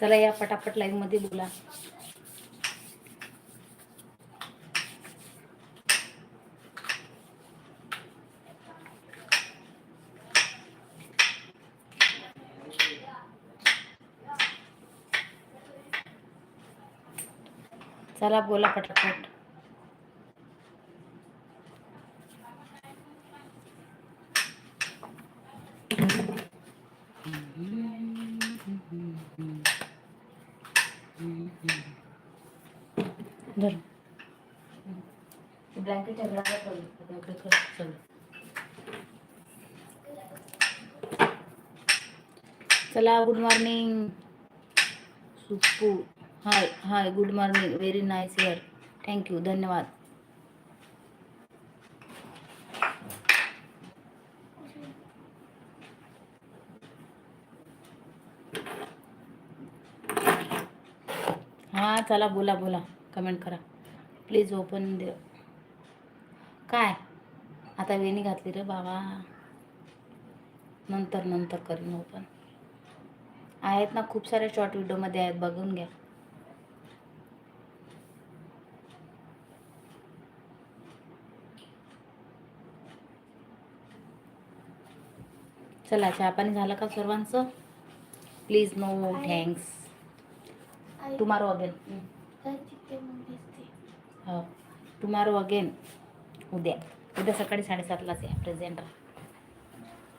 चला या पटापट लाईव्हमध्ये बोला. चला बोला पटापट. चला good morning Suppu. Hi hi good morning very nice year thank you धन्यवाद. हां चला बोला बोला. कमेंट करा. प्लीज ओपन दे काय? आता वेणी घातली रे बाबा. नंतर नंतर करीन ओपन आहेत ना खूप सारे शॉर्ट व्हिडिओमध्ये आहेत बघून घ्या. चला चहा पाणी झालं का सर्वांचं? Please no thanks tomorrow again हो. टुमारो अगेन उद्या. उद्या सकाळी साडेसातलाच या प्रेझेंट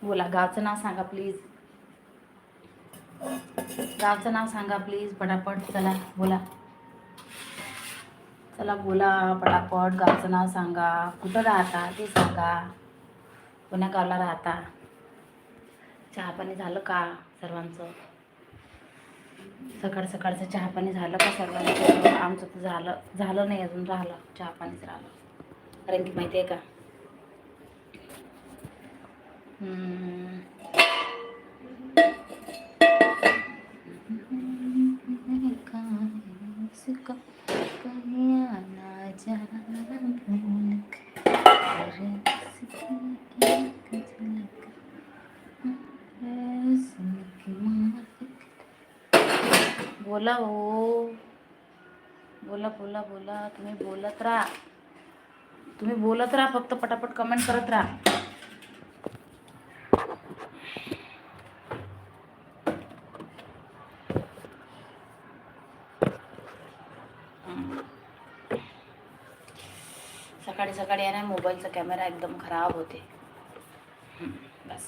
बोला गावचं नाव सांगा प्लीज गावचं नाव सांगा प्लीज पटापट. चला बोला. चला बोला. पटापट. गावचं नाव सांगा. कुठं राहता ते सांगा. कोण्या गावला राहता? चहा पाणी झालं का सर्वांचं? सकाळ सकाळचं चहा पाणी झालं का सर्वांचं? आमचं तर झालं झालं नाही अजून राहिलं. चहा पाणीच राहिलं. कारण की माहिती आहे का? बोला हो. बोला बोला बोला. तुम्ही बोलत राहा. तुम्ही बोलत राहा फक्त पटापट कमेंट करत राहा. सकाळी सकाळी आहे ना मोबाईलचा कॅमेरा एकदम खराब होते. बस.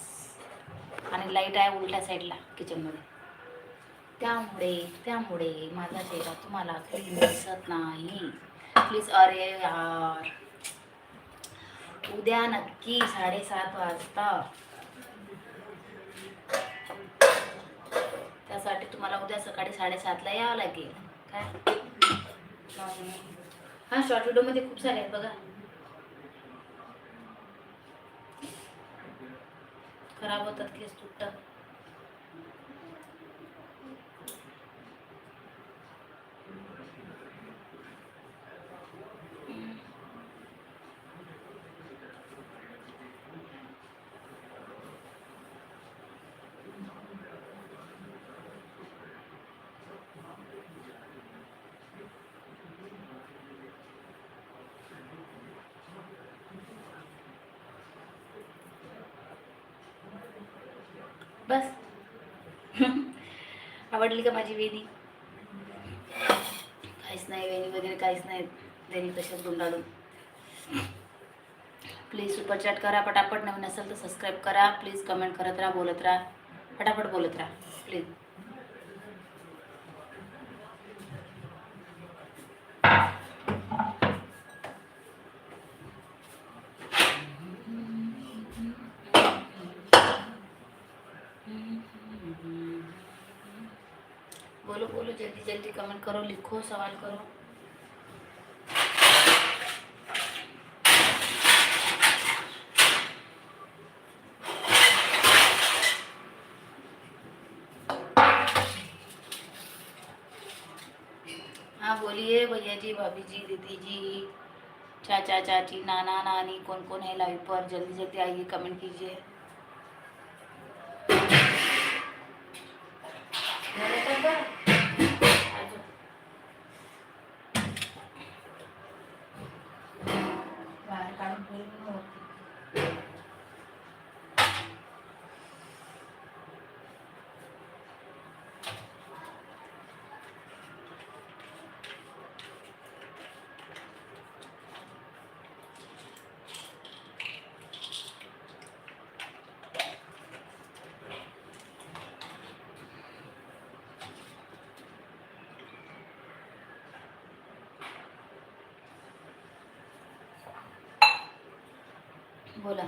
आणि लाइट आहे उलट्या साईडला किचनमध्ये. त्यामुळे त्यामुळे माझा चेहरा तुम्हाला क्लीन दिसत नाही. प्लीज अरे यार. उद्या नक्की साडेसात वाजता. त्यासाठी तुम्हाला उद्या सकाळी साडेसातला यावं लागेल. काय? हा शॉर्ट व्हिडिओमध्ये खूप सारे आहेत बघा. खराब होतात केस तुटतात. बस. आवडली का माझी वेणी? काहीच नाही वेणी वगैरे काहीच नाही. वेणी कशात गुंडाळून. प्लीज सुपरचॅट करा पटापट नवीन असेल तर सबस्क्राईब करा. प्लीज कमेंट करत राहा बोलत राहा. पटापट बोलत राहा प्लीज जल्दी कमेंट करो, लिखो, सवाल करो। हाँ बोलिए भैया जी भाभी जी दीदी जी चाचा, चाची, नाना, नानी कौन कौन है लाइव पर? जल्दी जल्दी आइए कमेंट कीजिए। बोला.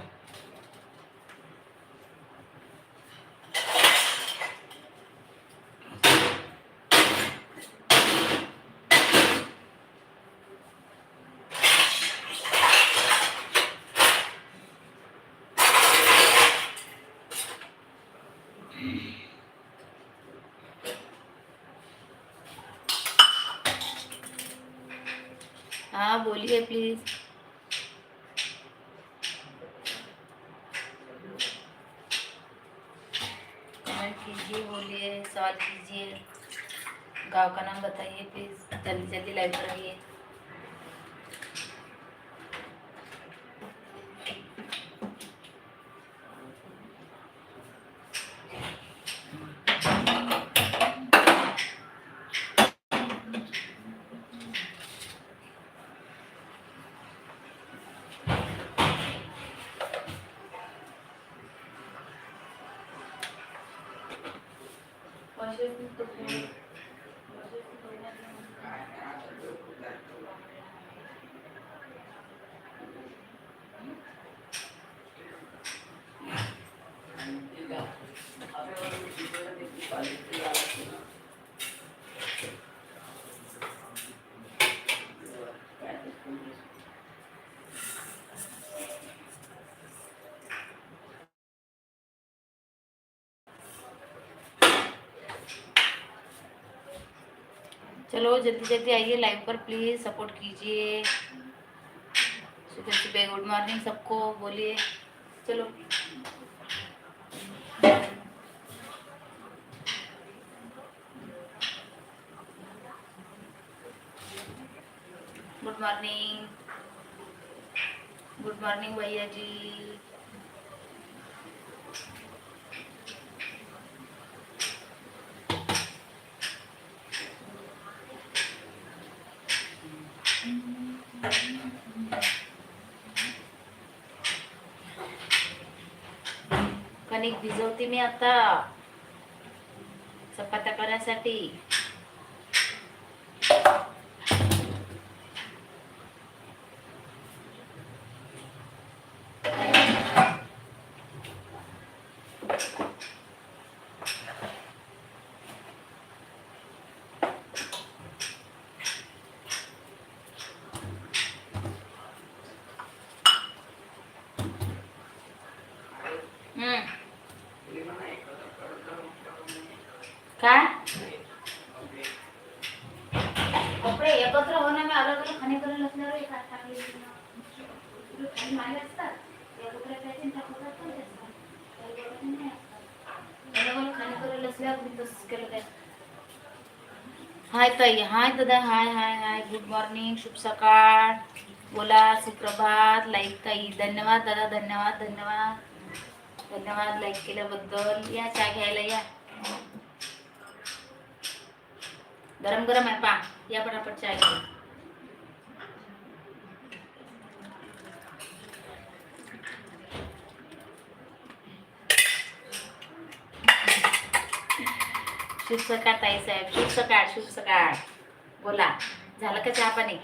हाँ बोलिए प्लीज कमेंट कीजिए बोलिए सवाल कीजिए गाँव का नाम बताइए प्लीज जल्दी जल्दी लाइव कराइए चलो, जल्दी जल्दी आइए लाइव पर प्लीज़ सपोर्ट कीजिए। सुबह सुबह गुड मॉर्निंग सबको, बोलिए। चलो। गुड मॉर्निंग गुड मॉर्निंग भैया जी। कणिक भिजवते मी आता. चपात्या करण्यासाठी हम्म. काय कपडे एकत्र होण्याने अलग अलग खाणे असल्यावर एक टाकले मागे असतात. एकत्र टाकतात पण असतात. नाही अलग अलग खाणे करून असल्यावर मी तसंच केलं काय हाय ताई हाय दादा हाय हाय हाय. गुड मॉर्निंग शुभ सकाळ. बोला सुप्रभात. लाईक ताई धन्यवाद दादा धन्यवाद धन्यवाद. धन्यवाद लाईक केल्याबद्दल. या चहा घ्यायला या. गरम गरम आहे पा या पटापट चहा घ्या शुभ सकाळ ताई साहेब. शुभ सकाळ शुभ सकाळ. बोला. झालं का चहा पाणी?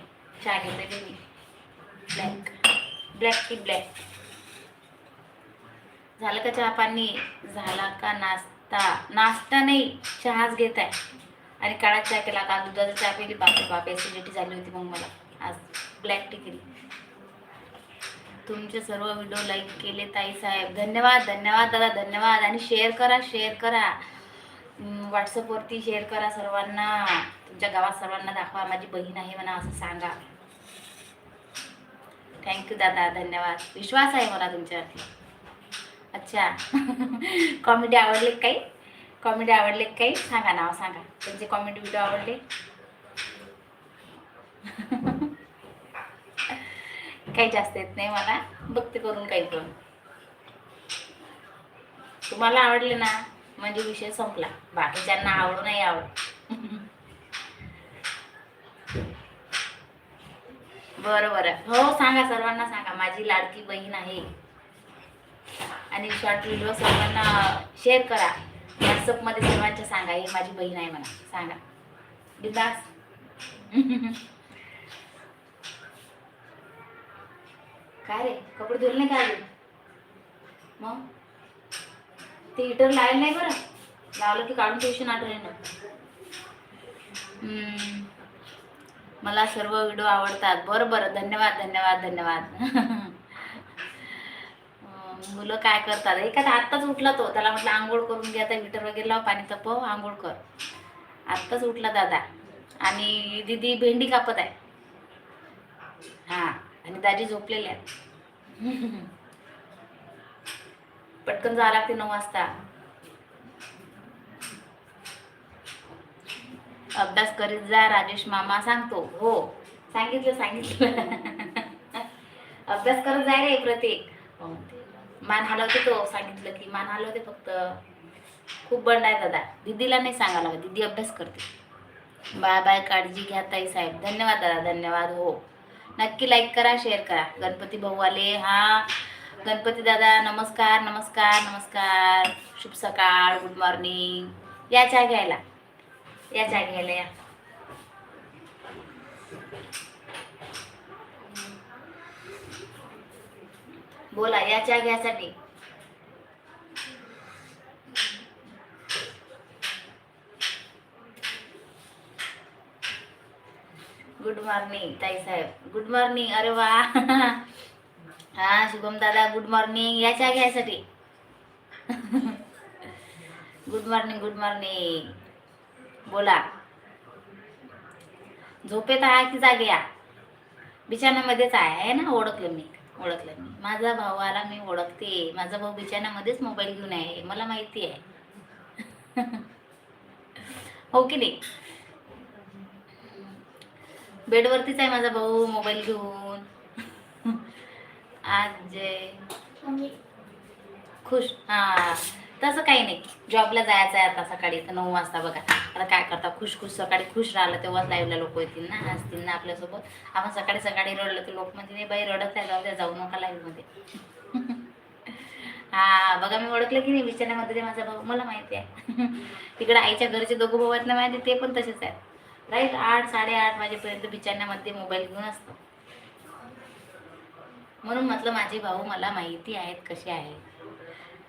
चहा घेते मी ब्लॅक ब्लॅक टी ब्लॅक झालं का चहा पाणी? झाला का नाश्ता? नाश्ता नाही चहाच घेत आहे आणि काळा चहा केला का दुधाचा चहा पिली बापरे बाप ॲसिडिटी झाली होती मग मला. आज ब्लॅक टी केली. तुमचे सर्व व्हिडिओ लाईक केले ताई साहेब. धन्यवाद धन्यवाद दादा धन्यवाद. आणि शेअर करा शेअर करा. व्हॉट्सअपवरती शेअर करा सर्वांना. तुमच्या गावात सर्वांना दाखवा. माझी बहीण आहे म्हणा असं सांगा. थँक्यू दादा धन्यवाद. विश्वास आहे मला तुमच्यावरती. अच्छा. कॉमेडी आवडली काही? कॉमेडी आवडले काही? सांगा नाव सांगा. त्यांचे कॉमेडी व्हिडिओ आवडले? काही जास्त येत नाही मला. बघते करून काही करून तुम्हाला आवडले ना म्हणजे विषय संपला. बाकीच्यांना आवडू नाही आवड बरं बरं. हो सांगा सर्वांना सांगा. माझी लाडकी बहीण आहे. आणि शॉर्ट व्हिडिओ सर्वांना शेअर करा. व्हॉट्सअपमध्ये सर्वांच्या सांगा हे माझी बहीण आहे म्हणा. सांगा. बिंदास. काय रे? कपडे धुले नाही का मग? ते हिटर लावलं नाही बरं? लावलं की काढून ट्युशन आठवले ना हम्म. मला सर्व व्हिडिओ आवडतात. बरं बरं. धन्यवाद धन्यवाद धन्यवाद. मुलं काय करतात? एखादा आत्ताच उठला तो. त्याला म्हटलं आंघोळ करून घे आता मीटर वगैरे लाव पाणी तपव आंघोळ कर. आत्ताच उठला दादा. आणि दीदी भेंडी कापत आहे. हां आणि दाजी झोपलेले आहेत. पटकन जावं लागते नऊ वाजता. अभ्यास करीत जा राजेश मामा सांगतो. हो सांगितलं सांगितलं. अभ्यास करत जाय रे प्रत्येक. मान हलवते तो सांगितलं की मान हलवते फक्त खूप बंड आहे दादा. दीदीला नाही सांगायला लागत दीदी अभ्यास करते. बाय बाय काळजी घ्या ताई साहेब. धन्यवाद दादा धन्यवाद. हो. नक्की लाईक करा शेअर करा. गणपती भाऊ आले हा. गणपती दादा नमस्कार नमस्कार नमस्कार. शुभ सकाळ गुड मॉर्निंग या चहा घ्यायला. या चहा घ्यायला या. बोला या चहा घ्यासाठी. गुड मॉर्निंग ताई साहेब. गुड मॉर्निंग अरे वा. हा शुभम दादा गुड मॉर्निंग या चहा घ्यायसाठी गुड मॉर्निंग गुड मॉर्निंग बोला. झोपेत आहे की जागे या बिछाण्यामध्येच आहे आहे ना? ओळखलं मी. ओळखलं. मी माझा भाऊ आला मी ओळखते. माझा भाऊ बिछाण्यामध्येच मोबाईल घेऊन आहे. मला माहिती आहे. हो की नाही? बेडवरतीच आहे माझा भाऊ मोबाईल घेऊन. आज जे खुश. हा. तसं काही नाही. जॉबला जायचं आहे आता सकाळी तर नऊ वाजता बघा. आता काय करता? खुश खुश सकाळी खुश राहिलं तेव्हाच लाईव्हला लोक येतील ना असतील ना आपल्यासोबत. आपण सकाळी सकाळी रडलं तर लोक म्हणजे नाही बाई रडत आहे जाऊ द्या जाऊ नका लाईव्हमध्ये हा बघा मी ओळखलं की नाही विचारण्यामध्ये ते माझा भाऊ मला माहिती आहे. तिकडे आईच्या घरचे दोघं भाऊ आहेत ना माहिती ते पण तसेच आहेत. राईट आठ साडेआठ वाजेपर्यंत विचारण्यामध्ये मोबाईल घेऊन असतो. म्हणून म्हटलं माझे भाऊ मला माहिती आहेत कसे आहेत.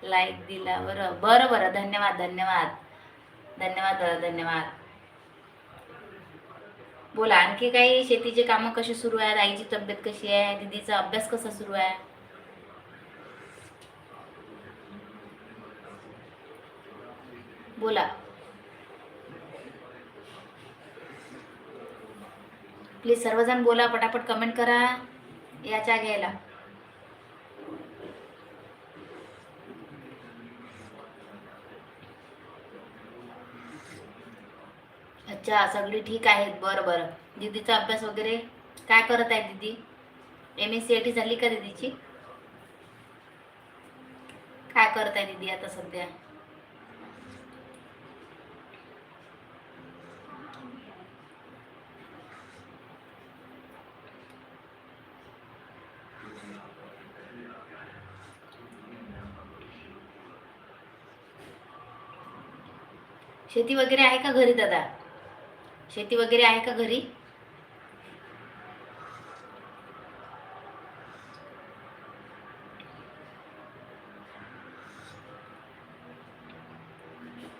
लाईक दिला. बरं बरं बरं. धन्यवाद धन्यवाद. धन्यवाद दादा धन्यवाद. बोला आणखी काही शेतीचे कामं कशी सुरू आहेत? आईची तब्येत कशी आहे? दिदीचा अभ्यास कसा सुरू आहे? बोला. प्लीज सर्वजण बोला पटापट कमेंट करा याच्या घ्यायला अच्छा सगळी ठीक आहेत. बरं बरं. दीदीचा अभ्यास वगैरे काय करत आहे दीदी? M S C I T झाली का दीदीची? काय करत आहे दीदी आता सध्या? शेती वगैरे आहे का घरी दादा? शेती वगैरे आहे का घरी?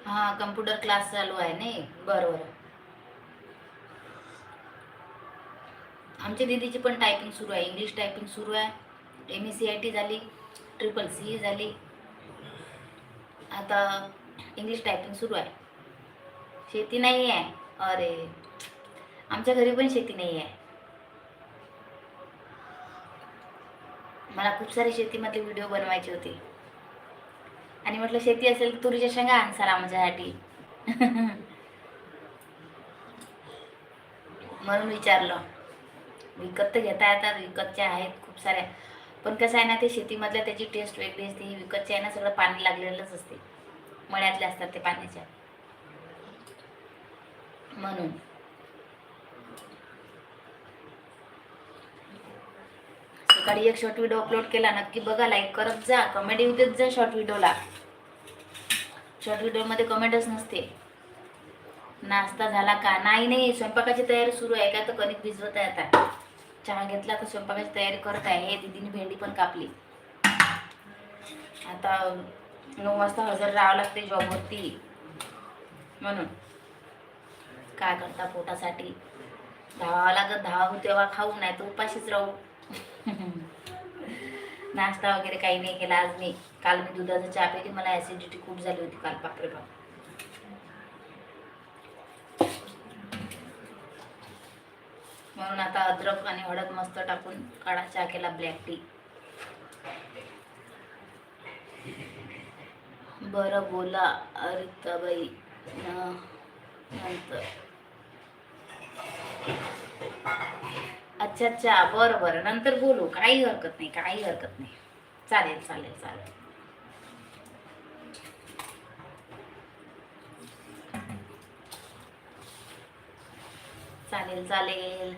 हा कम्प्युटर क्लास चालू आहे नाही? बरं बरं. आमच्या दीदीची पण टायपिंग सुरू आहे. इंग्लिश टायपिंग सुरू आहे. M S C I T झाली ट्रिपल सी झाली. आता इंग्लिश टायपिंग सुरू आहे. शेती नाही आहे अरे आमच्या घरी पण शेती नाही आहे मला खूप सारे शेतीमधले व्हिडिओ बनवायचे होते. आणि म्हटलं शेती असेल तर तुरीच्या शेंगा आणसाला माझ्यासाठी. म्हणून विचारलं. विकत तर घेता येतात विकतच्या आहेत खूप साऱ्या. पण कसं आहे ना ते शेतीमधल्या त्याची टेस्ट वेगळी असते. ही विकतची आहे ना सगळं पाणी लागलेलंच असते. मळ्यातले असतात ते पाण्याच्या. म्हणून. सकाळी एक शॉर्ट व्हिडिओ अपलोड केला नक्की बघा लाईक करत जा कमेंट येऊ देत जा शॉर्ट व्हिडिओला शॉर्ट व्हिडिओमध्ये कमेंटच नसते. नाश्ता झाला का? नाही नाही स्वयंपाकाची तयारी सुरू आहे. का तर कणिक भिजवत आहे आता. चहा घेतला तर स्वयंपाकाची तयारी करत आहे. हे दीदीने भेंडी पण कापली. आता नऊ वाजता हजर राहावं लागते जॉबवरती म्हणून. काय करता पोटासाठी? धावावं लागत धावू तेव्हा खाऊ नाही तर उपाशीच राहू. नाश्ता वगैरे काही नाही केला आज मी. काल मी दुधाचा चहा पेली मला ॲसिडिटी खूप झाली होती काल बापरे बाप म्हणून आता अद्रक आणि हळद मस्त टाकून काळा चहा केला ब्लॅक टी बरं बोला अरिताबाई. नंतर. अच्छा अच्छा बरं बरं. नंतर बोलू. काही हरकत नाही काही हरकत नाही. चालेल चालेल चालेल. चालेल चालेल.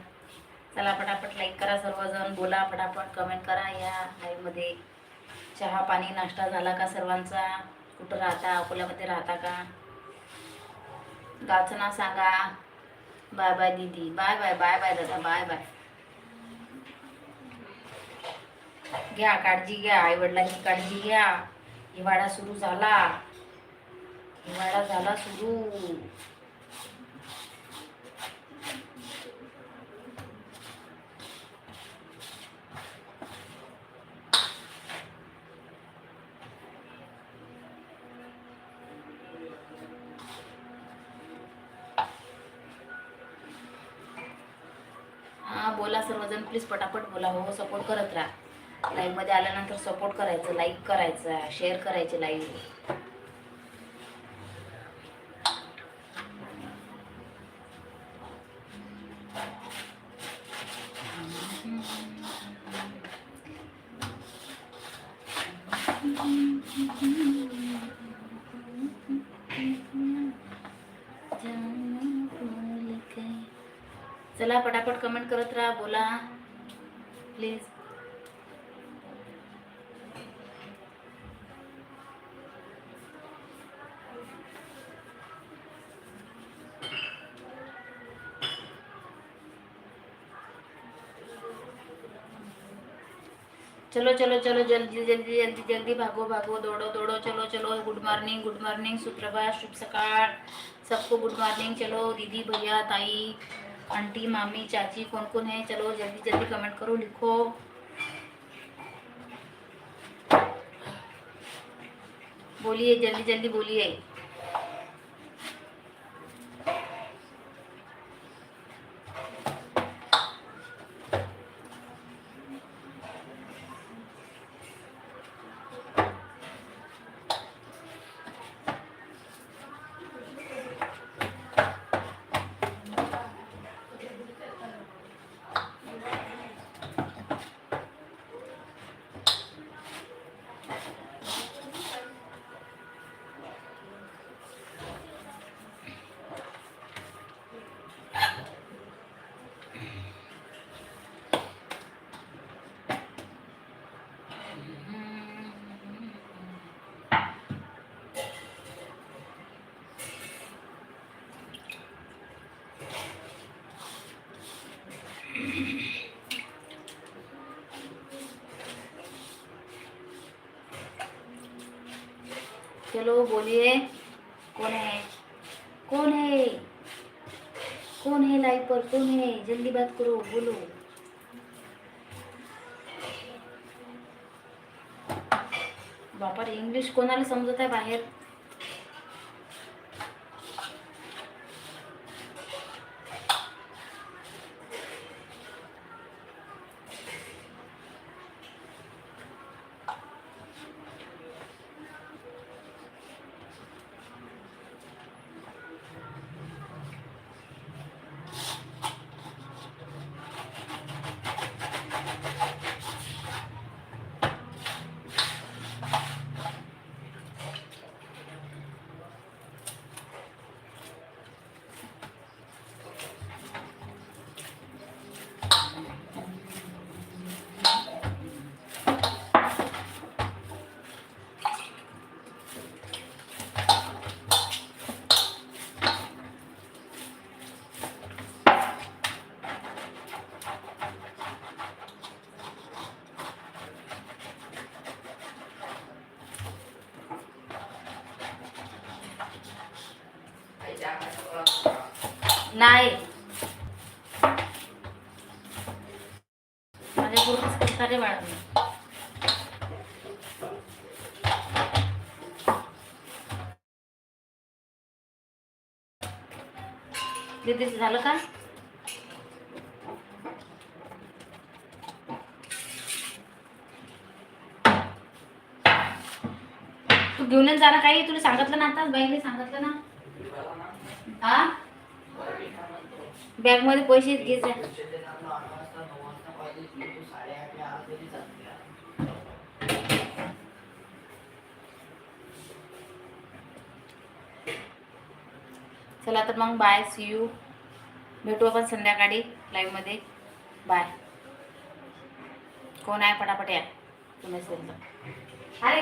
चला पटापट लाईक करा सर्वजण. बोला पटापट कमेंट करा या लाईव्हमध्ये चहा पाणी नाश्ता झाला का सर्वांचा? कुठं राहता? अकोल्यामध्ये राहता का? गावचं नाव सांगा. बाय बाय दीदी. बाय बाय बाय बाय दादा बाय बाय. घ्या काळजी घ्या. आई वडिलांची काळजी घ्या. हिवाळा सुरू झाला. हिवाळा झाला सुरू हा बोला सर्वजण प्लीज पटापट बोला हो, हो सपोर्ट करत राहा. लाईव्हमध्ये आल्यानंतर सपोर्ट करायचं लाईक करायचं शेअर करायचे लाईव्ह चला पटापट कमेंट करत राहा बोला. प्लीज चलो चलो चलो जल्दी जल्दी जल्दी जल्दी भागो भागो दौड़ो दौड़ो चलो चलो. गुड मॉर्निंग गुड मॉर्निंग सुप्रभात शुभ सकाळ. सबको गुड मॉर्निंग चलो दीदी भैया ताई. आंटी मामी चाची कौन कौन है चलो जल्दी जल्दी कमेंट करो लिखो. बोलिए जल्दी जल्दी बोलिए. चलो बोलिए। कौन है? कौन है? कौन है लाइव पर? कौन है? जल्दी बात करो बोलो। बापा इंग्लिश कोणाला समजत आहे बाहेर? नाही. माझ्या पूर्वीच करता रे बाळा मी. झालं का? तू घेऊनच जाणार काही? तुला सांगितलं ना आता? बाईने सांगितलं ना? हा? बॅगमध्ये पैसे घ्यायचे. चला तर मग बाय सी यू भेटू आपण संध्याकाळी लाईव्हमध्ये. बाय कोण आहे? पटापट या. तुम्ही असेल तर अरे!